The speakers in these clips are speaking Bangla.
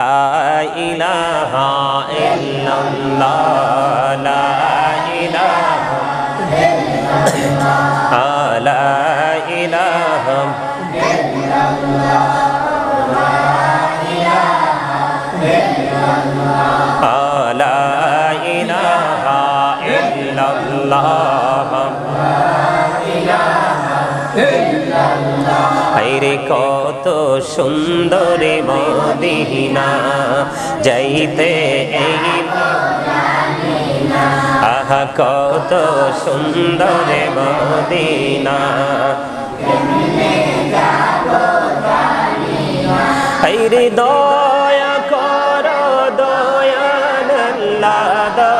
ইলাহা ইল্লাল্লাহ লা ইলাহা ইল্লাল্লাহ লা ইলাহা ইল্লাল্লাহ الله لا إله إلا الله হাইরে কত সুন্দর মদিনা যাইতে এই আহা কত সুন্দর মদিনা। দয়া কর দয়াল্লাহ দয়া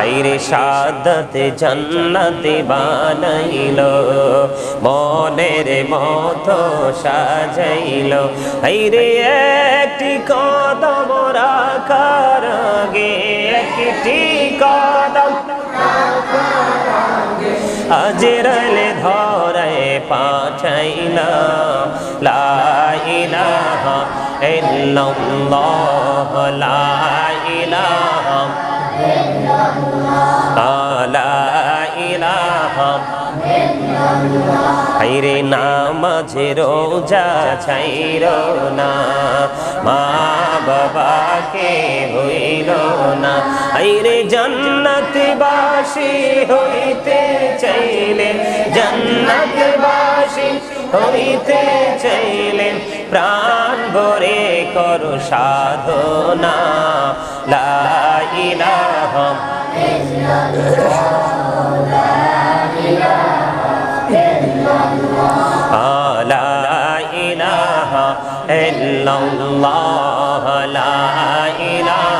হাইরে সাদত জন্নতে বানাইল, মনের মত সাজাইল। হাইরে একটি কদম রাখার গে একটি কদম আজরালে ধরে পাঠাইলা। লা ইলাহা ইল্লাল্লাহ লা ইলাহা লা ইলাহা হাইরে নামাজে রোজা ছাইর না, মা বাবাকে হইল না। হাইরে জন্নত বাসি হইতে চাইলে জন্নত বাসি হইতে চাইলে প্রাণ ভরে করো সাধনা। লা ইলাহা লা ইলাহা ইল্লাল্লাহ। লা ইলাহা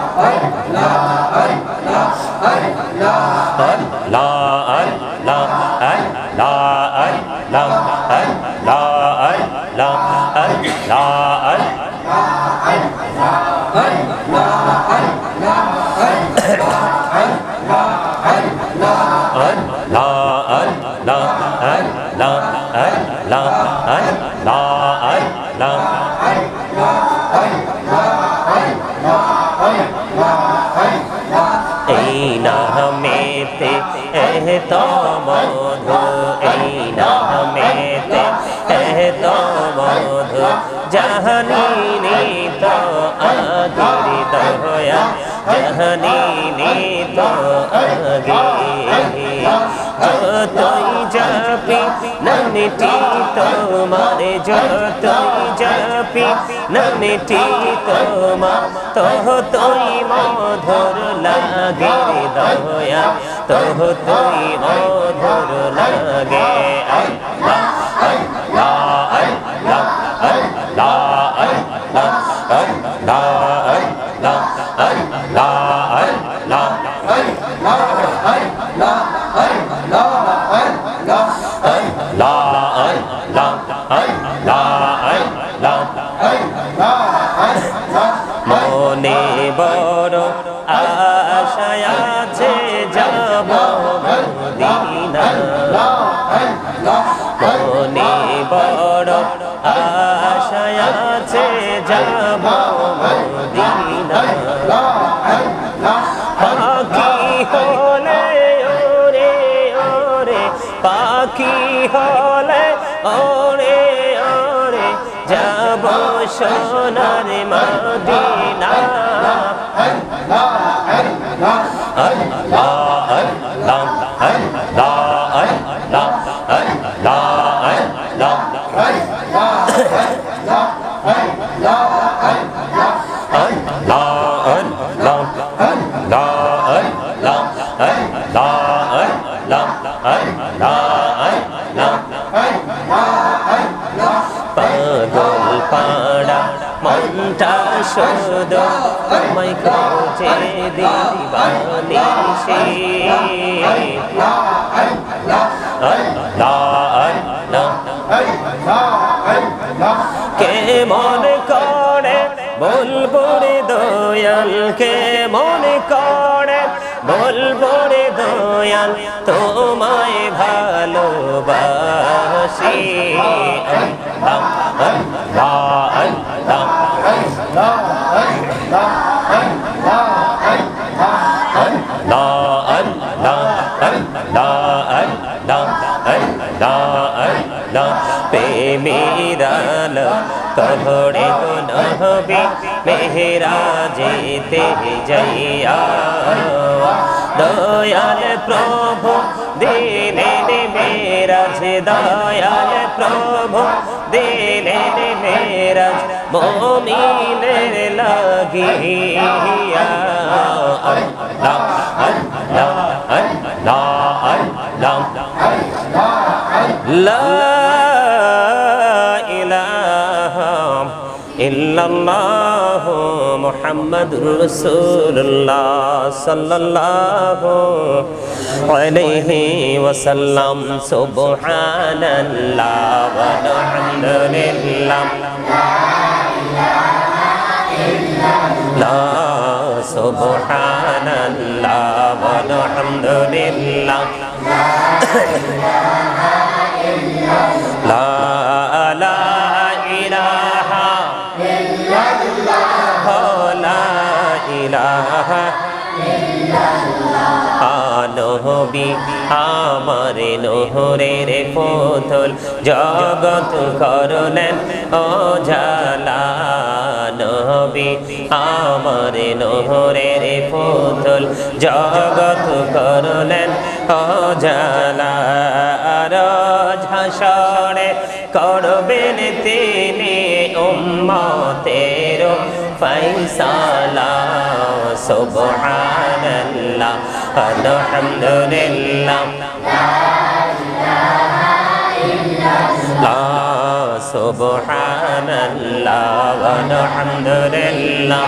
la la la la जहनी ने तो आगे दया जहनी ने तो आगे যতই যাপি নামটি তোমার যতই যাপি নামটি তোমার তহতই মধুর লাগে, দয়া। তহতই মধুর লাগে আ 감사합니다. পাখি হলে ওরে ওরে যাব সোনার মদিনা আল্লাহ আল্লাহ আল্লাহ পাড়া, মনটা শুধু। তোমায় খোঁজে দিবানি সে। কে মন করে বলব দয়াল কে মন করে বলব রে দয়াল তোমায় ভালোবাসি আল্লাহ আল্লাহ প্রেমিরাল কহড়ে গুনহবি মেহরা যেতে যাইয়া দয়াল প্রভু দিলেন মেরাজ দয়াল প্রভু দিলেন মেরাজ মোমিনের লাগিয়া আল্লাহ আল্লাহ আল্লাহ আল্লাহ لا ইল্লাল্লাহ মুহাম্মাদুর রাসূলুল্লাহ সাল্লাল্লাহু আলাইহি ওয়াসাল্লাম। সুবহানাল্লাহ ওয়া আলহামদুলিল্লাহ। সুবহানাল্লাহ ওয়া আলহামদুলিল্লাহ। লা আনহবি আমার রে ফোথল জগত করলেন অজালা। নবী আমার রে পুতুল জগত করলেন অজালার ঝাসরে করবেন তিনি উম্মতের ফৈসালা সুবহানাল্লাহ আলহামদুলিল্লাহ। সুবহানাল্লাহ আলহামদুলিল্লাহ।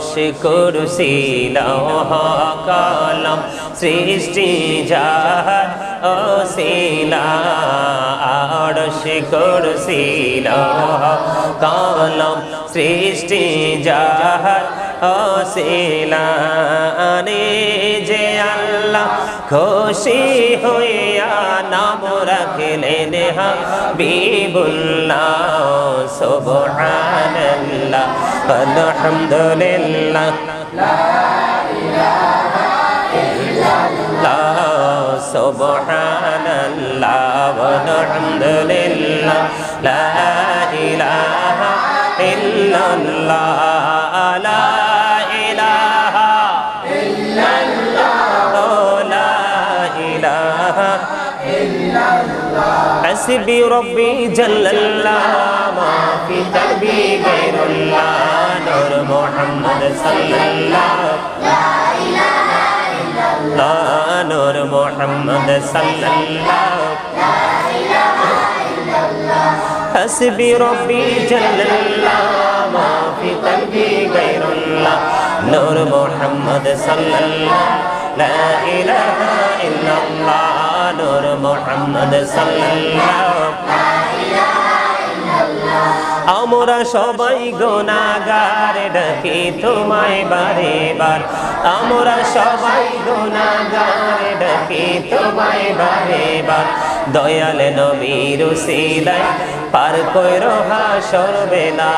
অড়শি কুরসি লৌহ কলম সৃষ্টি যাহার অশিলা আরশ কুরসি লৌহ কলম সৃষ্টি যাহার ওসিলানে যে আল্লাহ খুশি হইয়া নাম রাখলেন হাবিবুল্লাহ, সুবহানাল্লাহ, আলহামদুলিল্লাহ। সুবহানাল্লাহ, আলহামদুলিল্লাহ। লা ইলাহা ইল্লাল্লাহ, লা حسبي ربي جل الله ما في قلبي غير الله نور محمد صلى الله لا نور محمد صلى الله حسبي ربي جل الله ما في قلبي غير الله نور محمد صلى الله লা ইলাহা ইল্লাল্লাহ নূর মুহাম্মদ সাল্লাল্লাহু আমরা সবাই গোনাগার ডাকি তোমায় বারে বার আমরা সবাই গোনাগার ডাকি তোমায় বারে বার দয়াল নবীর সিলাই পার কইরো হাসর বেলা,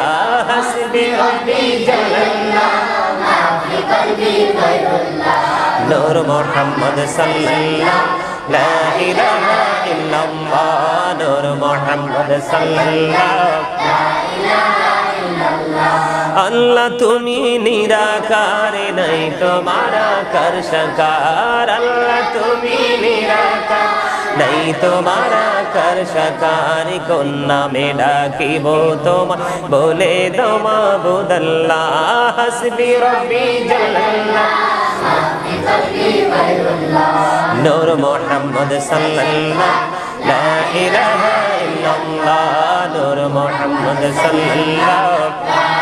হাসবি রব্বি জালাল্লাহ। নূর মোহাম্মদ সাল্লাল্লাহ লা ইলাহা ইল্লাল্লাহ নূর মোহাম্মদ সাল্লাল্লাহ আল্লাহ তুমি নিরাকার নাই তোমার কর আল্লাহ তুমি নাই তোমার কর সকার কোন নামে ডাকিব তোমার? বলে দমা বুদল্লাহ হাসবি রব্বি নূর মোহাম্মদ সাল্লাল্লাহ, লা ইলাহা ইল্লাল্লাহ। নূর মোহাম্মদ সাল্লাল্লাহ।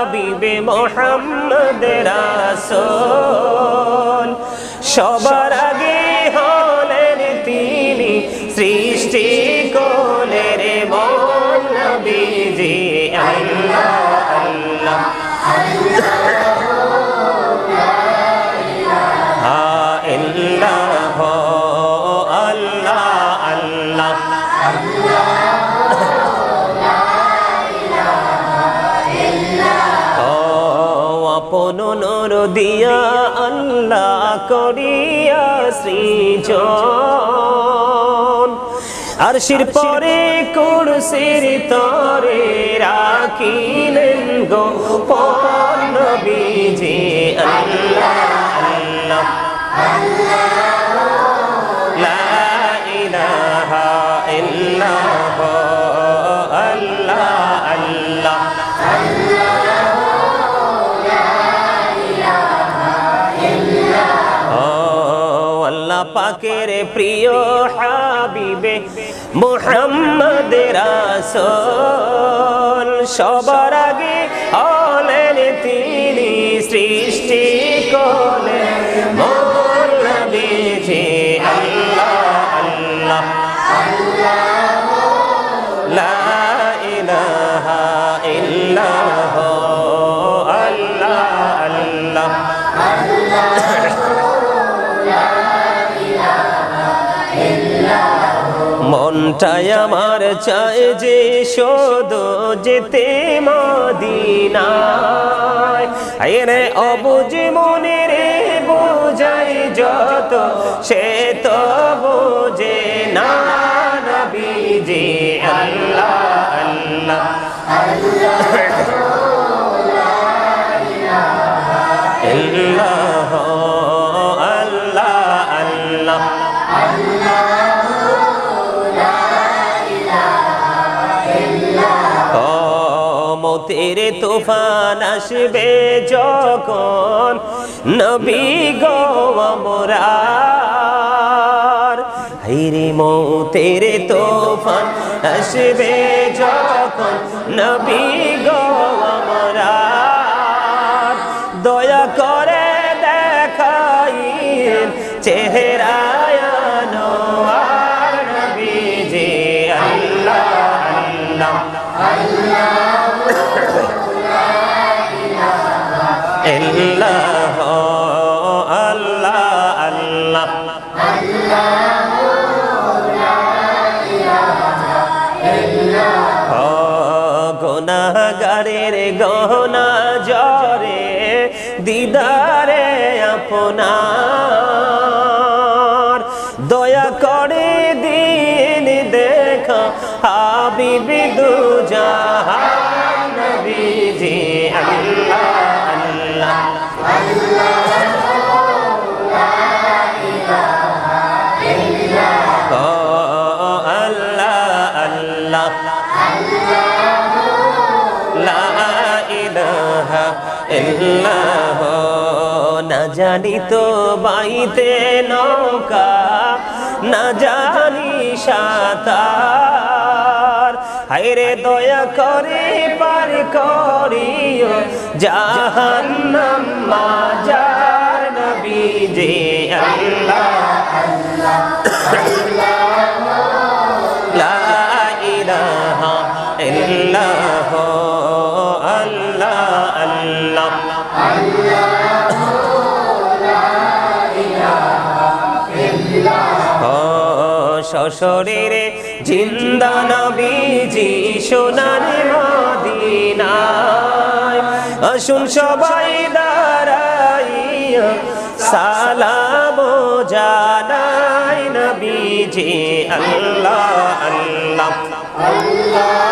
হাবিবে মোহাম্মদ রাসূল সবার দিয়া আল্লাহ করিয়া সৃজন আর শির পরে কুরসির তরে রাখিলেন গো নবীজি আল্লাহ আল্লাহ লা ইলাহা পাকের প্রিয় হাবিবে মোহাম্মদ রাসূল। সবার আগে হলেন তিনি সৃষ্টি করলেন মোর মনটাই আমার চায় যে শোধ যেতে মদিনায়। আরে অবুঝ মনে রে বোঝাই যত, সে তো বোঝে না নবীজি আল্লাহ আল্লাহ। ইল্লাহ মৌতের তুফান আসবে যখন নবী গো আমরার। হাইরে মৌতের তুফান আসবে যখন নবী গো ইল্লাহ আল্লাহ আল্লাহ। ও গুনাহগারের গহনা জরে দিদারে আপনার না জানি তো বাইতে নৌকা, না জানি সাঁতার। হায়রে দয়া করে পার করিও, জাহান্নাম মাজার নবী যে আল্লাহ। লা আল্লাহ ও সশরীরে জিন্দা নবীজি সোনার মদিনায়। আসুন সবাই দাঁড়াইয়া সালাম জানাই নবীজি। আল্লাহ আল্লাহ। ইল্লাহ